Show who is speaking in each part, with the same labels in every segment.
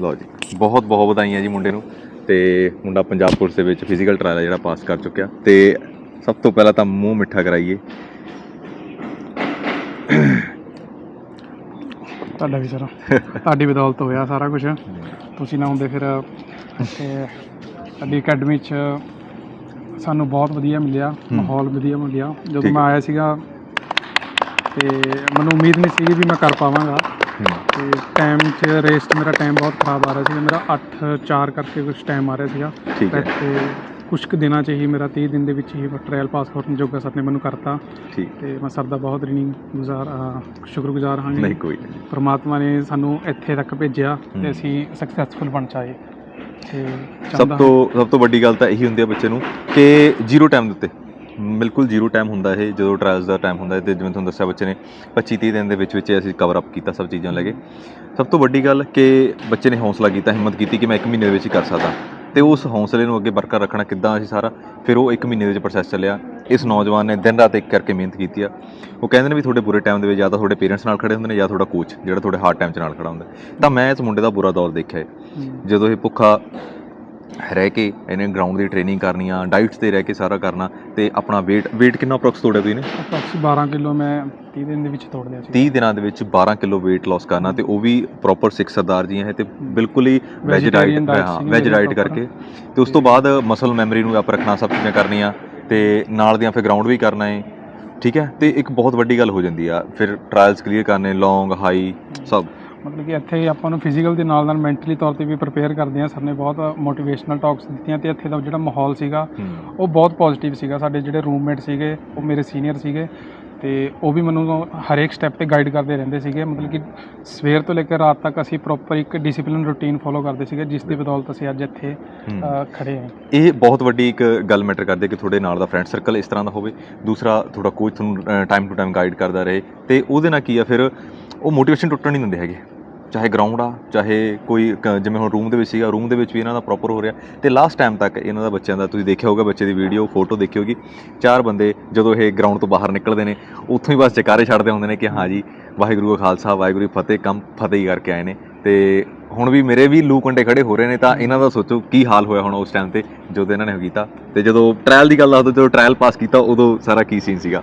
Speaker 1: ਲਓ ਜੀ ਬਹੁਤ ਬਹੁਤ ਵਧਾਈਆਂ ਜੀ ਮੁੰਡੇ ਨੂੰ ਤੇ ਮੁੰਡਾ ਪੰਜਾਬ ਪੁਲਿਸ ਦੇ ਵਿੱਚ ਫਿਜ਼ੀਕਲ ਟ੍ਰਾਇਲ ਜਿਹੜਾ ਪਾਸ ਕਰ ਚੁੱਕਿਆ ਤੇ ਸਭ ਤੋਂ ਪਹਿਲਾਂ ਤਾਂ ਮੂੰਹ ਮਿੱਠਾ ਕਰਾਈਏ।
Speaker 2: ਤੁਹਾਡਾ ਵੀ ਸਰ? ਤੁਹਾਡੀ ਬਦੌਲਤ ਹੋਇਆ ਸਾਰਾ ਕੁਝ ਤੁਸੀਂ ਨਾ ਹੁੰਦੇ ਫਿਰ ਇੱਥੇ ਸਾਡੀ ਅਕੈਡਮੀ 'ਚ ਸਾਨੂੰ ਬਹੁਤ ਵਧੀਆ ਮਿਲਿਆ ਮਾਹੌਲ ਵਧੀਆ ਮਿਲਿਆ। ਜਦੋਂ ਮੈਂ ਆਇਆ ਸੀਗਾ ਤੇ ਮੈਨੂੰ ਉਮੀਦ ਨਹੀਂ ਸੀਗੀ ਵੀ ਮੈਂ ਕਰ ਪਾਵਾਂਗਾ। ਤੇ ਟਾਈਮ 'ਚ ਰੇਸ 'ਚ ਮੇਰਾ ਟਾਈਮ ਬਹੁਤ ਖਰਾਬ ਆ ਰਿਹਾ ਸੀਗਾ। ਮੇਰਾ 8 4 ਕਰਕੇ ਕੁਝ ਟਾਈਮ ਆ ਰਿਹਾ ਸੀਗਾ।
Speaker 1: ਠੀਕ ਹੈ।
Speaker 2: ਤੇ ਕੁਝ ਕੁ ਦਿਨਾਂ 'ਚ ਹੀ ਮੇਰਾ 30 ਦਿਨ ਦੇ ਵਿੱਚ ਹੀ ਟ੍ਰਾਇਲ ਪਾਸ ਕਰਨ ਜੋਗਾ ਸਰ ਨੇ ਮੈਨੂੰ ਕਰਤਾ।
Speaker 1: ਠੀਕ।
Speaker 2: ਤੇ ਮੈਂ ਸਰ ਦਾ ਬਹੁਤ ਰਿਣੀ ਗੁਜ਼ਾਰ ਅਹ ਸ਼ੁਕਰਗੁਜ਼ਾਰ ਹਾਂ
Speaker 1: ਨਹੀਂ ਕੋਈ ਨਹੀਂ।
Speaker 2: ਪਰਮਾਤਮਾ ਨੇ ਸਾਨੂੰ ਇੱਥੇ ਤੱਕ ਭੇਜਿਆ। ਤੇ ਅਸੀਂ ਸਕਸੈਸਫੁਲ ਬਣ ਚਾਏ ਤੇ
Speaker 1: ਸਭ
Speaker 2: ਚਾਹੁੰਦਾ
Speaker 1: ਤੋਂ ਸਭ ਤੋਂ ਵੱਡੀ ਗੱਲ ਤਾਂ ਇਹੀ ਹੁੰਦੀ ਹੈ ਬੱਚੇ ਨੂੰ ਕਿ ਜ਼ੀਰੋ ਟਾਈਮ ਦੇ ਉੱਤੇ। ਬਿਲਕੁਲ ਜ਼ੀਰੋ ਟਾਈਮ ਹੁੰਦਾ ਇਹ ਜਦੋਂ ਟ੍ਰਾਇਲਸ ਦਾ ਟਾਈਮ ਹੁੰਦਾ ਹੈ ਤੇ ਜਿਵੇਂ ਤੁਹਾਨੂੰ ਦੱਸਿਆ ਬੱਚੇ ਨੇ 25 30 ਦਿਨ ਦੇ ਵਿੱਚ ਵਿੱਚ ਅਸੀਂ ਕਵਰ ਅਪ ਕੀਤਾ ਸਭ ਚੀਜ਼ਾਂ ਲੈ ਕੇ। ਸਭ ਤੋਂ ਵੱਡੀ ਗੱਲ ਕਿ ਬੱਚੇ ਨੇ ਹੌਸਲਾ ਕੀਤਾ ਹਿੰਮਤ ਕੀਤੀ ਕਿ ਮੈਂ 1 ਮਹੀਨੇ ਦੇ ਵਿੱਚ ਹੀ ਕਰ ਸਕਦਾ। ਤੇ ਉਸ ਹੌਸਲੇ ਨੂੰ ਅੱਗੇ ਬਰਕਰਾਰ ਰੱਖਣਾ ਕਿੱਦਾਂ ਅਸੀਂ ਸਾਰਾ ਫਿਰ ਉਹ 1 ਮਹੀਨੇ ਦੇ ਵਿੱਚ ਪ੍ਰੋਸੈਸ ਚੱਲਿਆ। ਇਸ ਨੌਜਵਾਨ ਨੇ ਦਿਨ ਰਾਤ ਇੱਕ ਕਰਕੇ ਮਿਹਨਤ ਕੀਤੀ ਆ। ਉਹ ਕਹਿੰਦੇ ਨੇ ਵੀ ਤੁਹਾਡੇ ਬੁਰੇ ਟਾਈਮ ਦੇ ਵਿੱਚ ਜਾਂ ਤਾਂ ਤੁਹਾਡੇ ਪੇਰੈਂਟਸ ਨਾਲ ਖੜੇ ਹੁੰਦੇ ਨੇ ਜਾਂ ਤੁਹਾਡਾ ਕੋਚ ਜਿਹੜਾ ਤੁਹਾਡੇ ਹਾਰਡ ਟਾਈਮ 'ਚ ਨਾਲ ਖੜਾ ਹੁੰਦਾ। ਤਾਂ ਮੈਂ ਇਸ ਮੁੰਡੇ ਦਾ ਬੁਰਾ ਦੌਰ ਦੇਖਿਆ। ਜਦੋਂ ਇਹ ਭੁੱਖਾ ਰਹਿ ਕੇ ਇਹਨੇ ਗਰਾਊਂਡ ਦੀ ਟ੍ਰੇਨਿੰਗ ਕਰਨੀ ਆ ਡਾਈਟਸ ਤੇ ਰਹਿ ਕੇ ਸਾਰਾ ਕਰਨਾ ਤੇ ਆਪਣਾ weight weight ਕਿੰਨਾ ਅਪਰੋਕਸ ਤੋੜਿਆ ਤੁਸੀਂ ਨੇ
Speaker 2: ਅਪਰੋਕਸ 12 ਕਿਲੋ ਮੈਂ 30 ਦਿਨ ਦੇ ਵਿੱਚ ਤੋੜ ਲਿਆ ਸੀ
Speaker 1: 30 ਦਿਨਾਂ ਦੇ ਵਿੱਚ 12 ਕਿਲੋ weight loss ਕਰਨਾ ਤੇ ਉਹ ਵੀ ਪ੍ਰੋਪਰ ਸਿੱਖ ਸਰਦਾਰ ਜੀ ਹੈ ਤੇ ਬਿਲਕੁਲ ਹੀ ਵੈਜ ਡਾਈਟ ਹਾਂ ਵੈਜ ਡਾਈਟ। ਕਰਕੇ। ਤੇ ਉਸ ਤੋਂ ਬਾਅਦ ਮਸਲ ਮੈਮਰੀ ਨੂੰ ਆਪ ਰੱਖਣਾ ਸਭ ਚੀਜ਼ਾਂ ਕਰਨੀਆਂ ਤੇ ਨਾਲ ਦੀਆਂ ਫਿਰ ਗਰਾਊਂਡ ਵੀ ਕਰਨਾ ਹੈ ਠੀਕ ਹੈ? ਤੇ ਇੱਕ ਬਹੁਤ ਵੱਡੀ ਗੱਲ ਹੋ ਜਾਂਦੀ ਆ ਫਿਰ ਟ੍ਰਾਇਲਸ ਕਲੀਅਰ ਕਰਨੇ ਲੌਂਗ ਹਾਈ ਸਭ।
Speaker 2: ਮਤਲਬ ਕਿ ਇੱਥੇ ਆਪਾਂ ਨੂੰ ਫਿਜ਼ੀਕਲ ਦੇ ਨਾਲ ਨਾਲ ਮੈਂਟਲੀ ਤੌਰ ਤੇ ਵੀ ਪ੍ਰਪੇਅਰ ਕਰਦੇ ਆ ਸਰ ਨੇ ਬਹੁਤ ਮੋਟੀਵੇਸ਼ਨਲ ਟਾਕਸ ਦਿੱਤੀਆਂ ਤੇ ਇੱਥੇ ਦਾ ਜਿਹੜਾ ਮਾਹੌਲ ਸੀਗਾ ਉਹ ਬਹੁਤ ਪੋਜ਼ਿਟਿਵ ਸੀਗਾ। ਸਾਡੇ ਜਿਹੜੇ ਰੂਮਮੇਟ ਸੀਗੇ ਉਹ ਮੇਰੇ ਸੀਨੀਅਰ ਸੀਗੇ ਤੇ ਉਹ ਵੀ ਮੈਨੂੰ ਹਰੇਕ ਸਟੈਪ ਤੇ ਗਾਈਡ ਕਰਦੇ ਰਹਿੰਦੇ ਸੀਗੇ। ਮਤਲਬ ਕਿ ਸਵੇਰ ਤੋਂ ਲੈ ਕੇ ਰਾਤ ਤੱਕ ਅਸੀਂ ਪ੍ਰੋਪਰ ਇੱਕ ਡਿਸਪਲਿਨ ਰੂਟੀਨ ਫੋਲੋ ਕਰਦੇ ਸੀਗੇ ਜਿਸ ਦੀ ਬਦੌਲਤ ਅਸੀਂ ਅੱਜ ਇੱਥੇ ਖੜੇ ਹਾਂ।
Speaker 1: ਇਹ ਬਹੁਤ ਵੱਡੀ ਇੱਕ ਗੱਲ ਮੈਟਰ ਕਰਦੀ ਕਿ ਤੁਹਾਡੇ ਨਾਲ ਦਾ ਫਰੈਂਡ ਸਰਕਲ ਇਸ ਤਰ੍ਹਾਂ ਦਾ ਹੋਵੇ। ਦੂਸਰਾ ਤੁਹਾਡਾ ਕੋਚ ਤੁਹਾਨੂੰ ਟਾਈਮ ਟੂ ਟਾਈਮ ਗਾਈਡ ਕਰਦਾ ਰਹੇ ਤੇ ਉਹਦੇ ਨਾਲ ਕੀ ਆ ਫਿਰ ਉਹ ਮੋਟੀਵੇਸ਼ਨ ਟੁੱਟਣ ਨਹੀਂ ਦਿੰਦੇ ਹੈਗੇ। ਚਾਹੇ ਗਰਾਊਂਡ ਆ, ਚਾਹੇ ਕੋਈ ਕ- ਜਿਵੇਂ ਹੁਣ ਰੂਮ ਦੇ ਵਿੱਚ ਸੀਗਾ ਰੂਮ ਦੇ ਵਿੱਚ ਵੀ ਇਹਨਾਂ ਦਾ ਪ੍ਰੋਪਰ ਹੋ ਰਿਹਾ। ਤੇ ਲਾਸਟ ਟਾਈਮ ਤੱਕ ਇਹਨਾਂ ਦਾ ਬੱਚਿਆਂ ਦਾ ਤੁਸੀਂ ਦੇਖਿਆ ਹੋਊਗਾ, ਬੱਚੇ ਦੀ ਵੀਡੀਓ ਫੋਟੋ ਦੇਖੀ ਹੋਗੀ ਚਾਰ ਬੰਦੇ ਜਦੋਂ ਇਹ ਗਰਾਊਂਡ ਤੋਂ ਬਾਹਰ ਨਿਕਲਦੇ ਨੇ, ਉੱਥੋਂ ਹੀ ਬਸ ਜਕਾਰੇ ਛੱਡਦੇ ਹੁੰਦੇ ਨੇ ਕਿ ਹਾਂ ਜੀ, ਵਾਹਿਗੁਰੂ ਕਾ ਖਾਲਸਾ, ਵਾਹਿਗੁਰੂ ਜੀ ਫਤਿਹ, ਕੰਮ ਫਤਿਹ ਹੀ ਕਰਕੇ ਆਏ ਨੇ। ਤੇ ਹੁਣ ਵੀ ਮੇਰੇ ਵੀ ਲੂ ਕੰਡੇ ਖੜੇ ਹੋ ਰਹੇ ਨੇ, ਤਾਂ ਇਹਨਾਂ ਦਾ ਸੋਚੋ ਕੀ ਹਾਲ ਹੋਇਆ ਹੋਣਾ ਉਸ ਟਾਈਮ ਤੇ, ਜਦੋਂ ਇਹਨਾਂ ਨੇ ਉਹ ਕੀਤਾ। ਤੇ ਜਦੋਂ ਟ੍ਰਾਇਲ ਦੀ ਗੱਲ ਦੱਸਦਾ, ਜਦੋਂ ਟ੍ਰਾਇਲ ਪਾਸ ਕੀਤਾ, ਉਦੋਂ ਸਾਰਾ ਕੀ ਸੀਨ ਸੀਗਾ?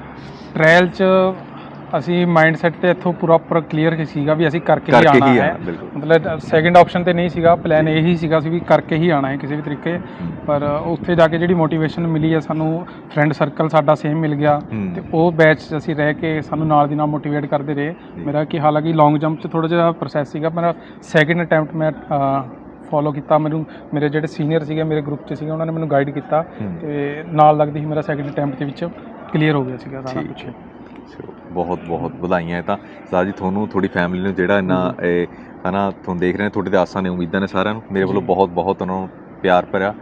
Speaker 2: ਟ੍ਰਾਇਲ 'ਚ ਅਸੀਂ ਮਾਈਂਡ ਸੈਟ ਤੇ ਇੱਥੋਂ ਪ੍ਰੋਪਰ ਕਲੀਅਰ ਸੀਗਾ ਵੀ ਅਸੀਂ ਕਰਕੇ ਹੀ
Speaker 1: ਕਰਕੇ
Speaker 2: ਆਣਾ
Speaker 1: ਹੀ
Speaker 2: ਹੈ।
Speaker 1: ਬਿਲਕੁਲ।
Speaker 2: ਮਤਲਬ ਸੈਕਿੰਡ ਆਪਸ਼ਨ ਤੇ ਨਹੀਂ ਸੀਗਾ ਪਲਾਨ ਇਹੀ ਸੀਗਾ ਸੀ ਵੀ ਕਰਕੇ ਹੀ ਆਣਾ ਹੈ ਕਿਸੇ ਵੀ ਤਰੀਕੇ। ਪਰ ਉੱਥੇ ਜਾ ਕੇ ਜਿਹੜੀ ਮੋਟੀਵੇਸ਼ਨ ਮਿਲੀ ਹੈ ਸਾਨੂੰ ਫਰੈਂਡ ਸਰਕਲ ਸਾਡਾ ਸੇਮ ਮਿਲ ਗਿਆ।
Speaker 1: ਹੂੰ।
Speaker 2: ਤੇ ਉਹ ਬੈਚ 'ਚ ਅਸੀਂ ਰਹਿ ਕੇ ਸਾਨੂੰ ਨਾਲ ਦੀ ਨਾਲ ਮੋਟੀਵੇਟ ਕਰਦੇ ਰਹੇ। ਮੇਰਾ ਕਿ ਹਾਲਾਂਕਿ ਲੌਂਗ ਜੰਪ 'ਚ ਥੋੜਾ ਜਿਹਾ ਪ੍ਰੋਸੈਸ ਸੀਗਾ। ਮੇਰਾ ਸੈਕਿੰਡ ਅਟੈਂਪਟ ਮੈਂ ਫੋਲੋ ਕੀਤਾ। ਮੈਨੂੰ ਮੇਰੇ ਜਿਹੜੇ ਸੀਨੀਅਰ ਸੀਗੇ ਮੇਰੇ ਗਰੁੱਪ 'ਚ ਸੀਗੇ ਉਹਨਾਂ ਨੇ ਮੈਨੂੰ ਗਾਈਡ ਕੀਤਾ।
Speaker 1: ਹੂੰ।
Speaker 2: ਤੇ ਨਾਲ ਲੱਗਦੀ ਸੀ ਮੇਰਾ ਸੈਕਿੰਡ ਅਟੈਂਪਟ ਦੇ ਵਿੱਚ। ਕਲੀਅਰ ਹੋ ਗਿਆ ਸੀਗਾ ਸਾਰਾ
Speaker 1: ਠੀਕ।
Speaker 2: ਕੁਝ
Speaker 1: ਬਹੁਤ ਬਹੁਤ ਵਧਾਈਆਂ ਤਾਂ। ਸਰਦਾਰ ਜੀ ਤੁਹਾਨੂੰ ਤੁਹਾਡੀ ਫੈਮਿਲੀ ਨੂੰ ਜਿਹੜਾ ਇੰਨਾ ਇਹ ਹਨਾ ਤੁਹਾਨੂੰ ਦੇਖ ਰਹੇ ਨੇ ਤੁਹਾਡੇ ਤੇ ਆਸਾਂ ਨੇ ਉਮੀਦਾਂ ਨੇ ਸਾਰਿਆਂ ਨੂੰ। ਮੇਰੇ ਵੱਲੋਂ ਬਹੁਤ ਬਹੁਤ ਉਹਨਾਂ ਨੂੰ ਪਿਆਰ ਭਰਿਆ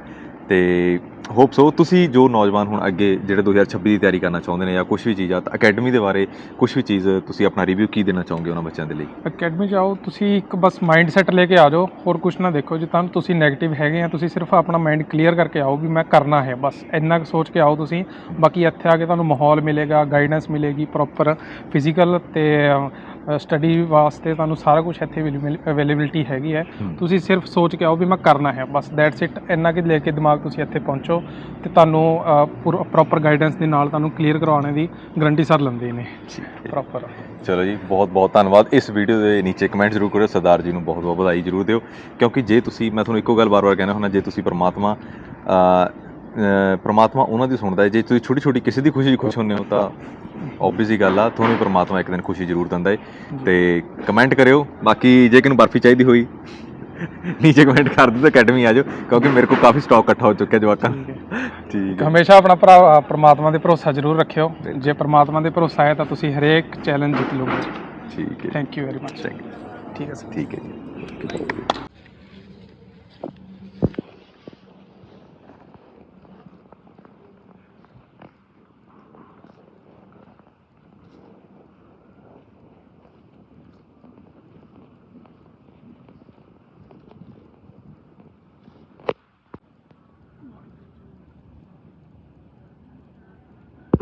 Speaker 1: ਤੇ ਹੋਪ ਸੋ ਤੁਸੀਂ ਜੋ ਨੌਜਵਾਨ ਹੁਣ ਅੱਗੇ ਜਿਹੜੇ 2026 ਦੀ ਤਿਆਰੀ ਕਰਨਾ ਚਾਹੁੰਦੇ ਨੇ ਜਾਂ ਕੁਝ ਵੀ ਚੀਜ਼ ਆ, ਤਾਂ ਅਕੈਡਮੀ ਦੇ ਬਾਰੇ ਕੁਝ ਵੀ ਚੀਜ਼ ਤੁਸੀਂ ਆਪਣਾ ਰਿਵਿਊ ਕੀ ਦੇਣਾ ਚਾਹੋਗੇ ਉਹਨਾਂ ਬੱਚਿਆਂ ਦੇ ਲਈ?
Speaker 2: ਅਕੈਡਮੀ ਜਾਓ, ਤੁਸੀਂ ਇੱਕ ਬਸ ਮਾਈਂਡ ਸੈਟ ਲੈ ਕੇ ਆ ਜਾਓ, ਹੋਰ ਕੁਝ ਨਾ ਦੇਖੋ। ਜੇ ਤੁਹਾਨੂੰ ਤੁਸੀਂ 네ਗੇਟਿਵ ਹੈਗੇ ਆ, ਤੁਸੀਂ ਸਿਰਫ ਆਪਣਾ ਮਾਈਂਡ ਕਲੀਅਰ ਕਰਕੇ ਆਓ ਵੀ ਮੈਂ ਕਰਨਾ ਹੈ, ਬਸ। ਇੰਨਾ ਕੁ ਸੋਚ ਕੇ ਆਓ ਤੁਸੀਂ। ਬਾਕੀ ਇੱਥੇ ਆ ਕੇ ਤੁਹਾਨੂੰ ਮਾਹੌਲ ਮਿਲੇਗਾ ਗਾਈਡੈਂਸ ਮਿਲੇਗੀ ਪ੍ਰੋਪਰ ਫਿਜ਼ੀਕਲ ਤੇ ਸਟੱਡੀ ਵਾਸਤੇ ਤੁਹਾਨੂੰ ਸਾਰਾ ਕੁਝ ਇੱਥੇ ਅਵੇਲੇਬਿਲਟੀ ਹੈਗੀ ਹੈ। ਤੁਸੀਂ ਸਿਰਫ ਸੋਚ ਕੇ ਆਓ ਵੀ ਮੈਂ ਕਰਨਾ ਹੈ ਬਸ ਦੈਟਸ ਇਟ ਇੰਨਾ ਕਿ ਲੈ ਕੇ ਦਿਮਾਗ ਤੁਸੀਂ ਇੱਥੇ ਪਹੁੰਚੋ ਤੇ ਤੁਹਾਨੂੰ ਪ੍ਰੋਪਰ ਗਾਈਡੈਂਸ ਦੇ ਨਾਲ ਤੁਹਾਨੂੰ ਕਲੀਅਰ ਕਰਵਾਉਣੇ ਦੀ ਗਰੰਟੀ ਸਰ ਲੈਂਦੇ ਨੇ। ਪ੍ਰੋਪਰ
Speaker 1: ਚਲੋ ਜੀ ਬਹੁਤ ਬਹੁਤ ਧੰਨਵਾਦ। ਇਸ ਵੀਡੀਓ ਦੇ ਨੀਚੇ ਕਮੈਂਟ ਜ਼ਰੂਰ ਕਰਿਓ। ਸਰਦਾਰ ਜੀ ਨੂੰ ਬਹੁਤ ਬਹੁਤ ਵਧਾਈ ਜ਼ਰੂਰ ਦਿਓ। ਕਿਉਂਕਿ ਜੇ ਤੁਸੀਂ ਮੈਂ ਤੁਹਾਨੂੰ ਇੱਕੋ ਗੱਲ ਵਾਰ-ਵਾਰ ਕਹਿਣਾ ਹੁੰਦਾ ਜੇ ਤੁਸੀਂ ਪਰਮਾਤਮਾ ਪਰਮਾਤਮਾ ਉਹਨਾਂ ਦੀ ਸੁਣਦਾ ਹੈ। ਜੇ ਤੁਸੀਂ ਛੋਟੀ ਛੋਟੀ ਕਿਸੇ ਦੀ ਖੁਸ਼ੀ 'ਚ ਖੁਸ਼ ਹੁੰਦੇ ਹੋ ਤਾਂ ਆਬਵੀਅਸ ਹੀ ਗੱਲ ਆ ਤੁਹਾਨੂੰ ਪਰਮਾਤਮਾ ਇੱਕ ਦਿਨ ਖੁਸ਼ੀ ਜ਼ਰੂਰ ਦਿੰਦਾ ਹੈ। ਤੇ ਕਮੈਂਟ ਕਰਿਓ। ਬਾਕੀ ਜੇ ਕਿਨੂੰ ਬਰਫੀ ਚਾਹੀਦੀ ਹੋਈ ਨੀਚੇ ਕਮੈਂਟ ਕਰ ਦਿਓ ਤੇ ਅਕੈਡਮੀ ਆ ਜਾਓ ਕਿਉਂਕਿ ਮੇਰੇ ਕੋਲ ਕਾਫੀ ਸਟਾਕ ਇਕੱਠਾ ਹੋ ਚੁੱਕਿਆ ਜਵਾਕਾਂ
Speaker 2: ਠੀਕ ਹੈ। ਹਮੇਸ਼ਾ ਆਪਣਾ ਭਰਾ ਪ੍ਰਮਾਤਮਾ ਤੇ ਭਰੋਸਾ ਜ਼ਰੂਰ ਰੱਖਿਓ। ਜੇ ਪ੍ਰਮਾਤਮਾ ਤੇ ਭਰੋਸਾ ਹੈ ਤਾਂ ਤੁਸੀਂ ਹਰੇਕ ਚੈਲੰਜ ਜਿੱਤ ਲਓਗੇ।
Speaker 1: ਠੀਕ ਹੈ
Speaker 2: ਥੈਂਕ ਯੂ ਵੈਰੀ ਮਚ. ਠੀਕ ਹੈ ਸਰ।
Speaker 1: ਠੀਕ ਹੈ ਜੀ।